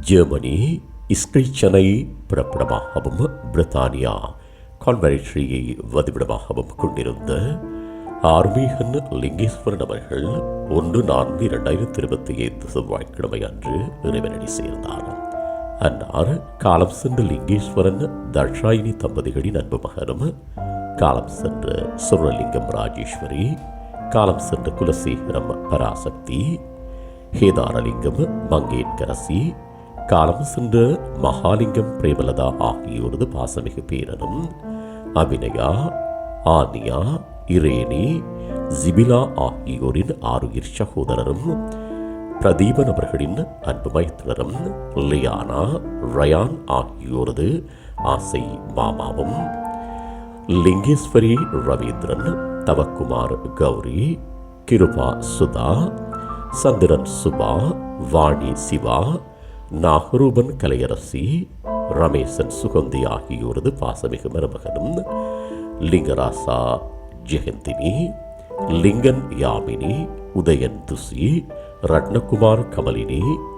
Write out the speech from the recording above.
Germany இஸ்கிரிச்சனை பிறப்பிடமாகவும் பிரித்தானியா கான்வெரிட்ரியை வதிவிடமாகவும் கொண்டிருந்த ஆர்மீகன் லிங்கேஸ்வரன் அவர்கள் ஒன்று நான்கு இரண்டாயிரத்தி இருபத்தி ஐந்து செவ்வாய்க்கிழமை அன்று இறைவனடி சேர்ந்தார். அன்னார் காலம் சென்ற லிங்கேஸ்வரன் தர்ஷாயினி தம்பதிகளின் அன்பு மகனும் காலம் சென்ற சுரலிங்கம் ராஜேஸ்வரி காலம் சென்ற குலசேகரம் பராசக்தி ஹேதாரலிங்கம் மங்கேட்கரசி காலம் சென்ற மகாலிங்கம் பிரேமலதா ஆகியோரது பாசமிகு பேரனும் அபிநயா ஆனியா இரேனி ஜிபிலா ஆகியோரின் ஆறுயிர் சகோதரரும் பிரதீபன் அவர்களின் அன்பு மைத்துனரும் லியானா ரயான் ஆகியோரது ஆசை மாமாவும் லிங்கேஸ்வரி ரவீந்திரன் தவக்குமார் கௌரி கிருபா சுதா சந்திரன் சுபா வாணி சிவா நாகரூபன் கலையரசி ரமேசன் சுகந்தி ஆகியோரது பாசமிகு மருமகனும் லிங்கராசா ஜெயந்தினி லிங்கன் யாமினி உதயன் துசி ரத்னகுமார் கமலினி